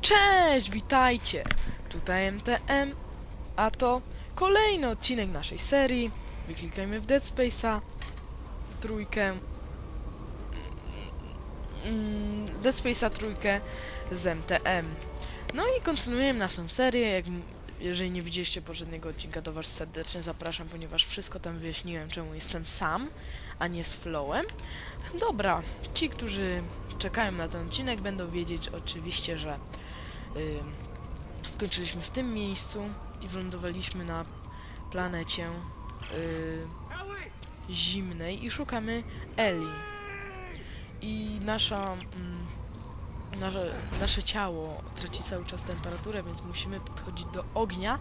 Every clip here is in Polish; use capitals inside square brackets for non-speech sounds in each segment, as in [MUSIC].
Cześć, witajcie! Tutaj MTM, a to kolejny odcinek naszej serii. Wyklikajmy w Dead Space'a, trójkę, mm, Dead Space'a trójkę z MTM. No i kontynuujemy naszą serię. Jak, jeżeli nie widzieliście poprzedniego odcinka, to was serdecznie zapraszam, ponieważ wszystko tam wyjaśniłem, czemu jestem sam, a nie z Flowem. Dobra, ci, którzy czekają na ten odcinek, będą wiedzieć oczywiście, że skończyliśmy w tym miejscu i wylądowaliśmy na planecie y, zimnej i szukamy Eli. I nasza, mm, nasze, nasze ciało traci cały czas temperaturę, więc musimy podchodzić do ognia,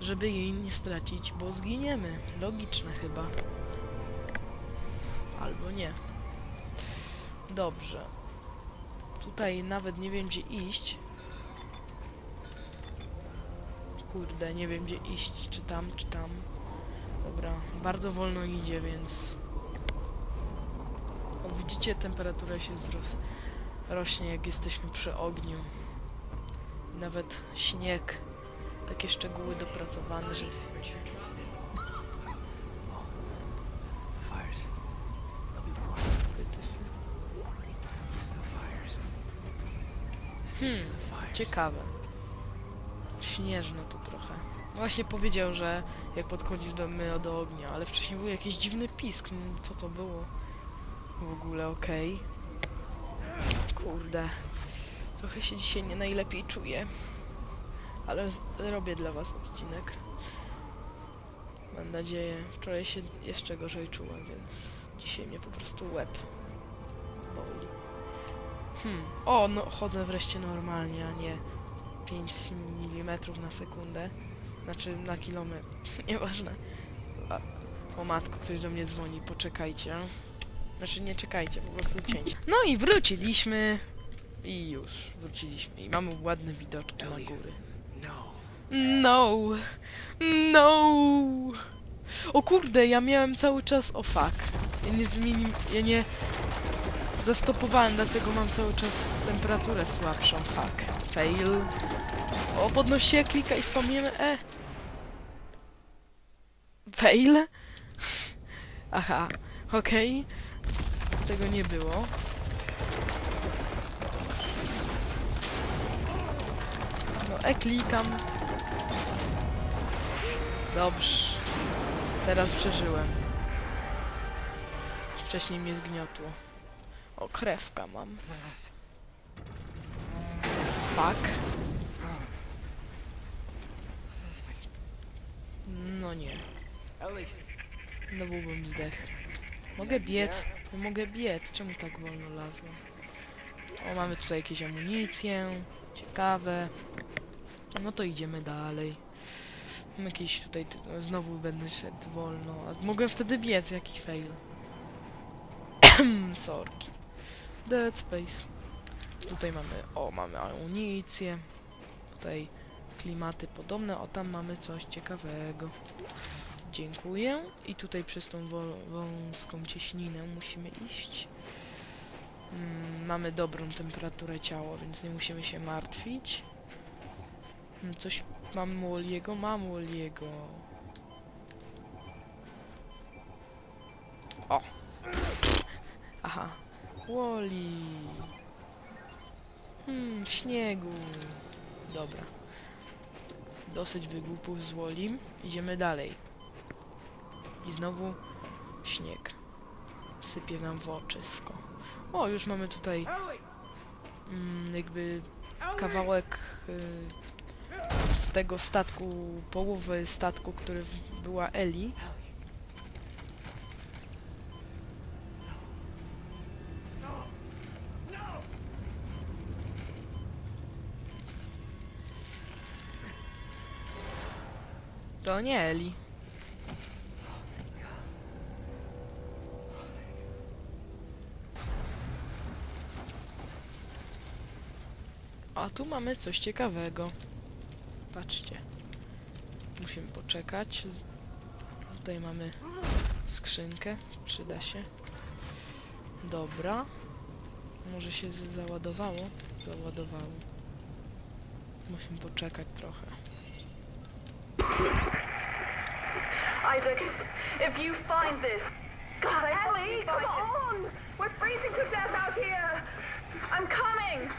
żeby jej nie stracić, bo zginiemy. Logiczne chyba. Albo nie. Dobrze. Tutaj nawet nie wiem gdzie iść. Kurde, nie wiem gdzie iść, czy tam, czy tam. Dobra, bardzo wolno idzie, więc... O, widzicie, temperatura się wzros... rośnie, jak jesteśmy przy ogniu. Nawet śnieg. Takie szczegóły dopracowane, że... Hmm, ciekawe. Śnieżno tu trochę. Właśnie powiedział, że jak podchodzisz do my do ognia, ale wcześniej był jakiś dziwny pisk. No, co to było? W ogóle okej. Kurde. Trochę się dzisiaj nie najlepiej czuję. Ale robię dla was odcinek. Mam nadzieję. Wczoraj się jeszcze gorzej czułem, więc dzisiaj mnie po prostu łeb boli. Hmm. O, no chodzę wreszcie normalnie, a nie 5 mm na sekundę. Znaczy na kilometr. [LAUGHS] Nieważne. A, o matko, ktoś do mnie dzwoni, poczekajcie. Znaczy nie czekajcie, po prostu cięcie. No i wróciliśmy. I już, wróciliśmy. I mamy ładne widoczki na góry. No. No! No! O kurde, ja miałem cały czas... O fuck. Ja nie zmienił... Ja nie... Zastopowałem, dlatego mam cały czas temperaturę słabszą. Fuck. Fail. O, podnoś się, klika i spamujemy E. Fail? [LAUGHS] Aha. Okej. Tego nie było. No, E klikam. Dobrze. Teraz przeżyłem. Wcześniej mnie zgniotło. O, krewka mam. Fuck. No nie. No byłbym zdech. Mogę biec? No mogę biec. Czemu tak wolno lazłem? O, mamy tutaj jakieś amunicję. Ciekawe. No to idziemy dalej. Mam Jakieś tutaj... Znowu będę szedł wolno. A mogłem wtedy biec, jaki fail. [CLEARS THROAT] Sorki. Dead Space. Tutaj mamy... O, mamy amunicję. Tutaj klimaty podobne. O, tam mamy coś ciekawego. Dziękuję. I tutaj przez tą wąską cieśninę musimy iść. Mm, mamy dobrą temperaturę ciała, więc nie musimy się martwić. Mm, Coś mam Woliego? Mam Woliego. O! Aha. Woli. Hmm, śniegu. Dobra. Dosyć wygłupów z Wolim. Idziemy dalej. I znowu śnieg. Sypie nam w oczysko. O, już mamy tutaj mm, jakby kawałek y, z tego statku, połowy statku, który była Eli. To nie Eli. A tu mamy coś ciekawego. Patrzcie. Musimy poczekać. Z... Tutaj mamy skrzynkę. Przyda się. Dobra. Może się załadowało? Załadowało. Musimy poczekać trochę. Isaac, if you find this, God, I Ellie, come on! We're freezing to death out here. I'm coming.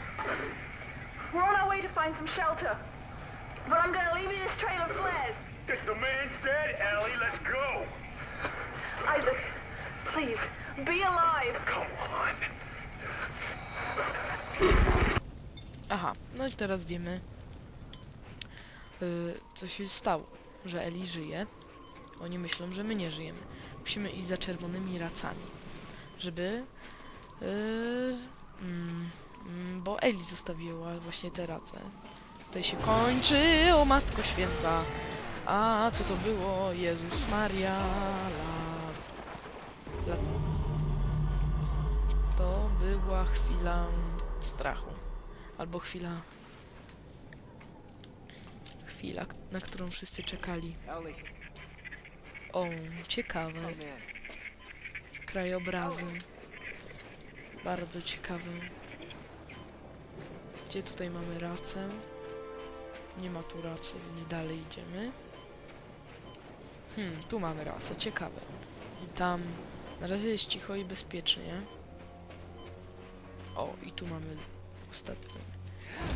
We're on our way to find some shelter, but I'm gonna leave you this trail of flares. If the man's dead, Ellie, let's go! Isaac, please, be alive. Come on. Aha, no i teraz wiemy, y, co się stało, że Eli żyje. Oni myślą, że my nie żyjemy. Musimy iść za czerwonymi racami, żeby... y, mm, mm, bo Eli zostawiła właśnie te race. Tutaj się kończy, o Matko Święta. A co to było? Jezus Maria. La, la. To była chwila strachu. Albo chwila. Chwila, na którą wszyscy czekali. O, ciekawe. in. Krajobrazy. Bardzo ciekawe. Gdzie tutaj mamy racę? Nie ma tu racy, więc dalej idziemy. Hmm, tu mamy racę, ciekawe. I tam. Na razie jest cicho i bezpiecznie. O, i tu mamy ostatnią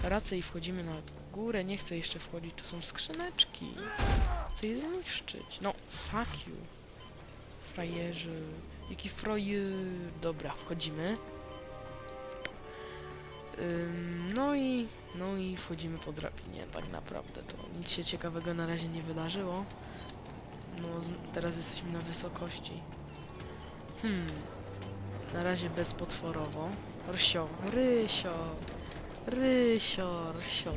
racę i wchodzimy na górę. Nie chcę jeszcze wchodzić, tu są skrzyneczki. Chcę je zniszczyć. No, fuck you. Frajerzy. Jaki frajer. Dobra, wchodzimy. Ym, no i, no i wchodzimy po drabinie, tak naprawdę to nic się ciekawego na razie nie wydarzyło. No, teraz jesteśmy na wysokości. Hmm, na razie bezpotworowo. Rsio, Rysio, Rysio, Rsio,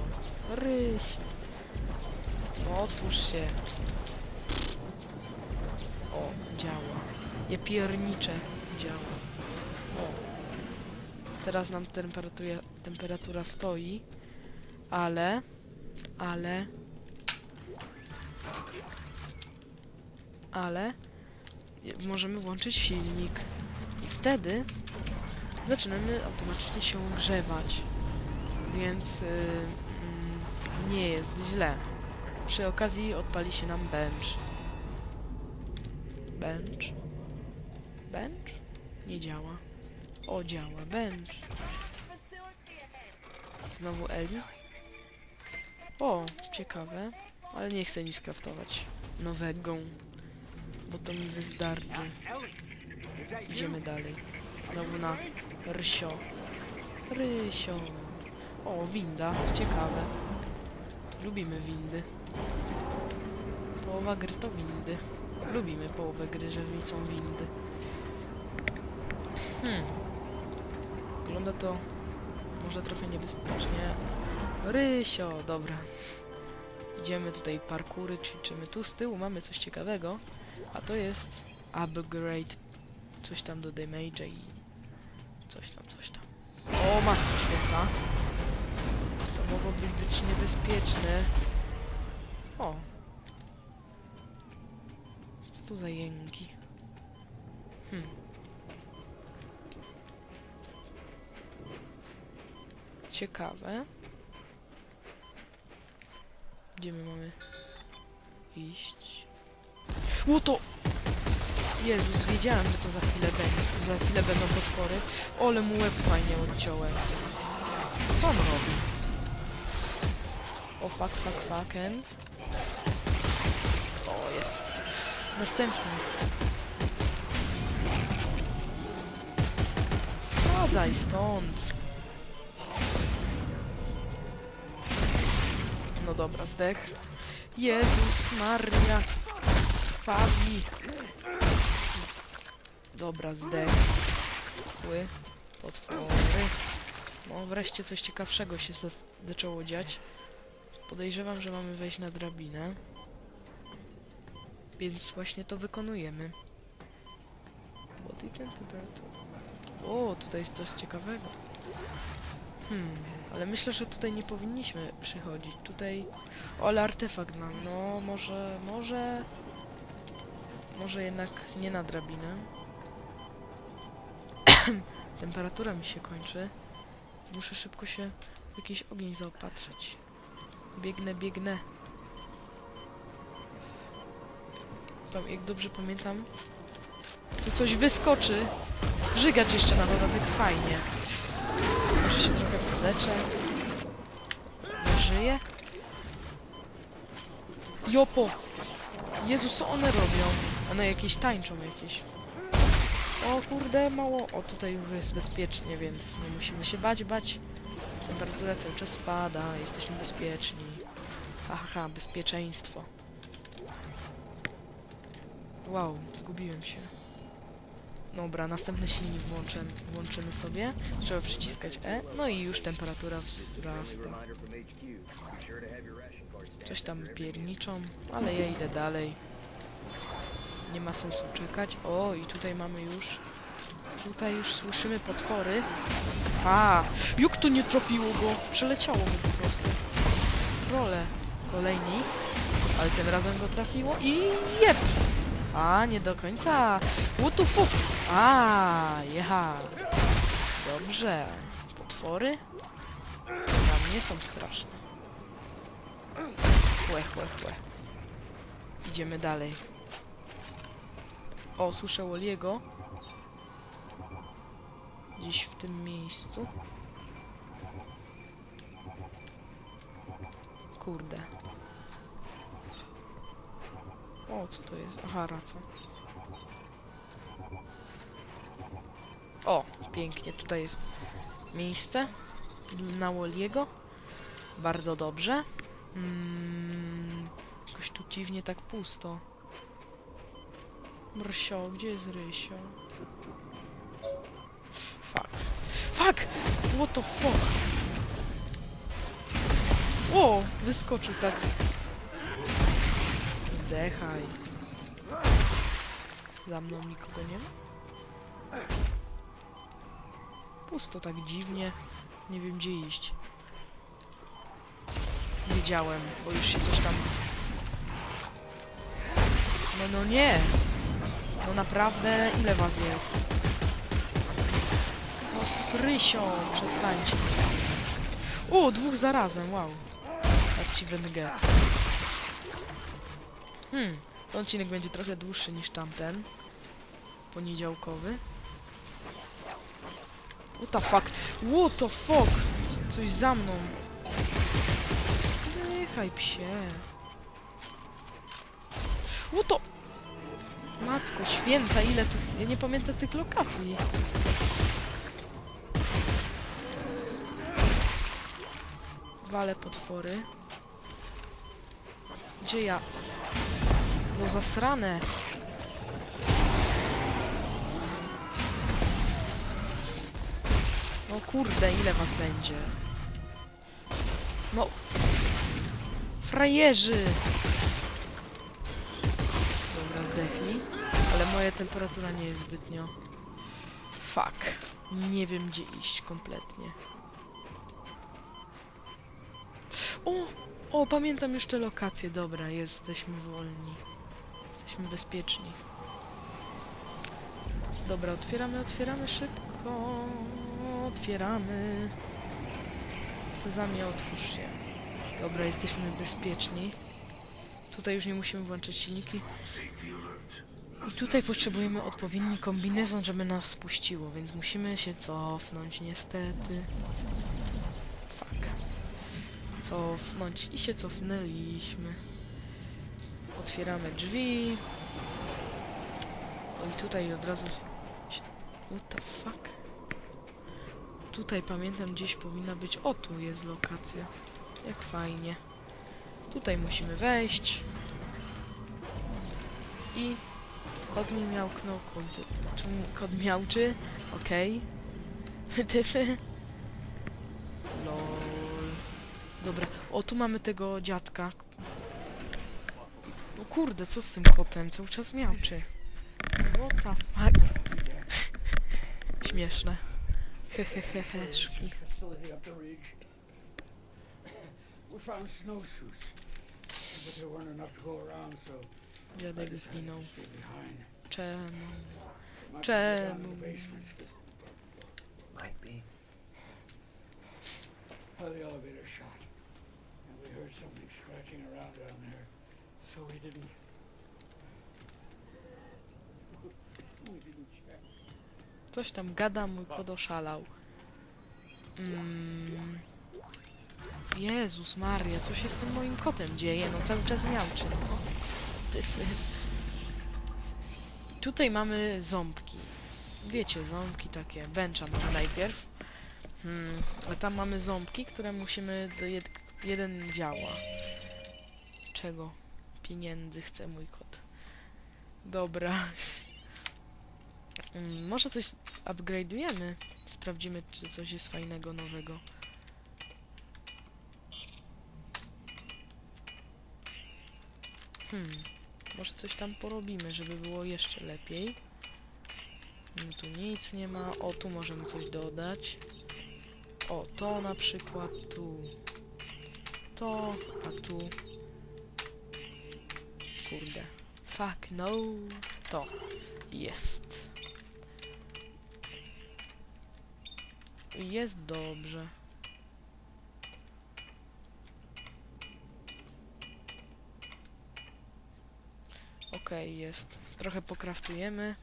Rysio. No, otwórz się. Działa. Je piernicze działa. O. Teraz nam temperatura, temperatura stoi, ale, ale, ale możemy włączyć silnik i wtedy zaczynamy automatycznie się grzewać, więc y, mm, nie jest źle. Przy okazji odpali się nam bench. Bench. Bench? Nie działa. O, działa. Bench. Znowu Eli? O, ciekawe. Ale nie chcę nic kraftować nowego. Bo to mi wystarczy. Idziemy dalej. Znowu na Rysio. Rysio. O, winda. Ciekawe. Lubimy windy. Połowa gry to windy. Lubimy połowę gry, że są windy. Hmm. Wygląda to może trochę niebezpiecznie. Rysio, dobra. Idziemy tutaj parkury, ćwiczymy. Tu z tyłu mamy coś ciekawego, a to jest upgrade coś tam do damage'a i coś tam, coś tam. O, matko święta. To mogłoby być niebezpieczne. O. Co to za jęki? Hmm. Ciekawe. Gdzie my mamy iść? O to! Jezus, wiedziałem, że to za chwilę będzie. Za chwilę będą potwory. Ole mu łeb fajnie odciąłem. Co on robi? O fuck, fuck, fuck, and... O, jest. Następny. Spadaj stąd. No dobra, zdech. Jezus Maria. Fabi. Dobra, zdechły potwory. No, wreszcie coś ciekawszego się za- zaczęło dziać. Podejrzewam, że mamy wejść na drabinę. Więc właśnie to wykonujemy. Body temperature. O, tutaj jest coś ciekawego. Hmm, ale myślę, że tutaj nie powinniśmy przychodzić. Tutaj... O, ale artefakt nam. No, może... Może... Może jednak nie na drabinę. [COUGHS] Temperatura mi się kończy. Muszę szybko się w jakiś ogień zaopatrzyć. Biegnę, biegnę. Jak dobrze pamiętam, tu coś wyskoczy. Żygać jeszcze na dodatek fajnie. Może się trochę podleczę. Nie żyje? Jopo! Jezus, co one robią? One jakieś tańczą jakieś. O kurde, mało. O, tutaj już jest bezpiecznie, więc nie musimy się bać, bać. Temperatura cały czas spada, jesteśmy bezpieczni. Aha, bezpieczeństwo. Wow, zgubiłem się. Dobra, następny silnik włączę, włączymy sobie. Trzeba przyciskać E, no i już temperatura wzrasta. Coś tam pierniczą, ale ja idę dalej. Nie ma sensu czekać. O, i tutaj mamy już... Tutaj już słyszymy potwory. A, jak to nie trafiło go? Przeleciało mu po prostu. Trole. Kolejni. Ale tym razem go trafiło i jeb! A, nie do końca. What the fuck? A, jecha. Dobrze. Potwory? Dla mnie są straszne. Chłe, chłe, chłe. Idziemy dalej. O, słyszę Woliego. Gdzieś w tym miejscu. Kurde. O, co to jest? Aha, raca. O, pięknie. Tutaj jest miejsce na Woliego. Bardzo dobrze. Mm, jakoś tu dziwnie tak pusto. Mrsio, gdzie jest Rysio? Fuck. Fuck! What the fuck? O! Wyskoczył tak. Zdechaj. Za mną nikogo nie ma? Pusto tak dziwnie. Nie wiem gdzie iść. Wiedziałem, bo już się coś tam... No, no nie! No naprawdę, ile was jest? No srysio, przestańcie. O, dwóch zarazem, wow. Achievement get. Hmm, ten odcinek będzie trochę dłuższy niż tamten. Poniedziałkowy. What the fuck? What the fuck? Coś za mną. Jechaj psie. O to... Matko święta, ile tu... Ja nie pamiętam tych lokacji. Wale potwory. Gdzie ja? No zasrane. No kurde, ile was będzie? No. Frajerzy! Dobra, zdechli. Ale moja temperatura nie jest zbytnio... Fuck. Nie wiem gdzie iść kompletnie. O! O, pamiętam już te lokacje. Dobra, jesteśmy wolni. Jesteśmy bezpieczni. Dobra, otwieramy, otwieramy szybko. Otwieramy. Sezamie, otwórz się. Dobra, jesteśmy bezpieczni. Tutaj już nie musimy włączać silniki. I tutaj potrzebujemy odpowiedni kombinezon, żeby nas spuściło, więc musimy się cofnąć niestety. Fuck. Cofnąć i się cofnęliśmy. Otwieramy drzwi. O i tutaj od razu... się- What the fuck? Tutaj pamiętam gdzieś powinna być... O, tu jest lokacja. Jak fajnie. Tutaj musimy wejść. I Kod mi miałknął, kurde. Czemu kod miałczy? Okej. [LAUGHS] Tyfy. Lol. Dobra. O, tu mamy tego dziadka. Kurde, co z tym kotem? Cały czas miałczy. What the fuck? [LAUGHS] Śmieszne. Heheheheszki. Dziadek zginął. Czemu? Czemu? the. How elevator shot, and we heard something scratching around down there, so we didn't. Coś tam gada, mój kot oszalał. Mm. Jezus Maria, co się z tym moim kotem dzieje? No cały czas miałczy. No. Tyfy. Tutaj mamy ząbki. Wiecie, ząbki takie. Bencha mamy najpierw. Hmm. A tam mamy ząbki, które musimy do jed jeden działa. Czego? Pieniędzy chce mój kot. Dobra. Mm, może coś upgrade'ujemy. Sprawdzimy, czy coś jest fajnego, nowego. Hmm. Może coś tam porobimy, żeby było jeszcze lepiej. No tu nic nie ma. O, tu możemy coś dodać. O, to na przykład tu. To, a tu. Kurde. Fuck, no. To. Jest. Jest dobrze. Okej, jest. Trochę pokraftujemy.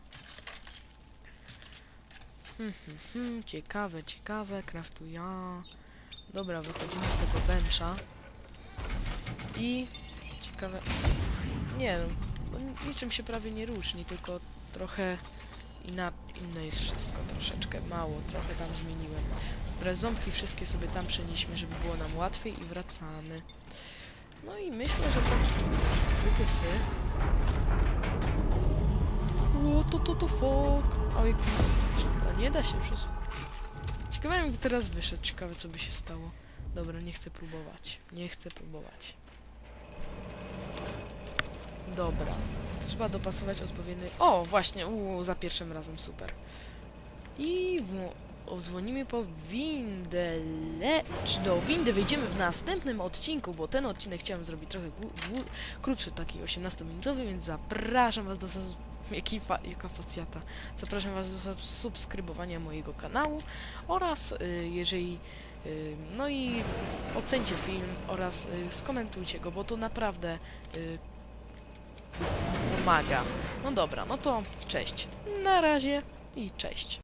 Hmm, hmm, hmm, ciekawe, ciekawe, kraftuję. Dobra, wychodzimy z tego bencha. I... Ciekawe... Nie no, niczym się prawie nie różni, tylko trochę inna, inne jest wszystko troszeczkę, mało, trochę tam zmieniłem. Dobra, ząbki wszystkie sobie tam przenieśmy, żeby było nam łatwiej i wracamy. No i myślę, że tak wytyfy. What to to to fuck? Oj, a nie da się przez... Ciekawe jakby teraz wyszedł, ciekawe co by się stało. Dobra, nie chcę próbować, nie chcę próbować. Dobra. Trzeba dopasować odpowiedni... O, właśnie, uu, za pierwszym razem, super. I w... dzwonimy po windę, lecz do windy wyjdziemy w następnym odcinku, bo ten odcinek chciałem zrobić trochę krótszy, taki 18-minutowy, więc zapraszam was do... sus- [LAUGHS] Jaki fa... Jaka facjata. Zapraszam was do subs- subskrybowania mojego kanału oraz y, jeżeli... y, no i ocencie film oraz y, skomentujcie go, bo to naprawdę y, pomaga. No dobra, no to cześć. Na razie i cześć.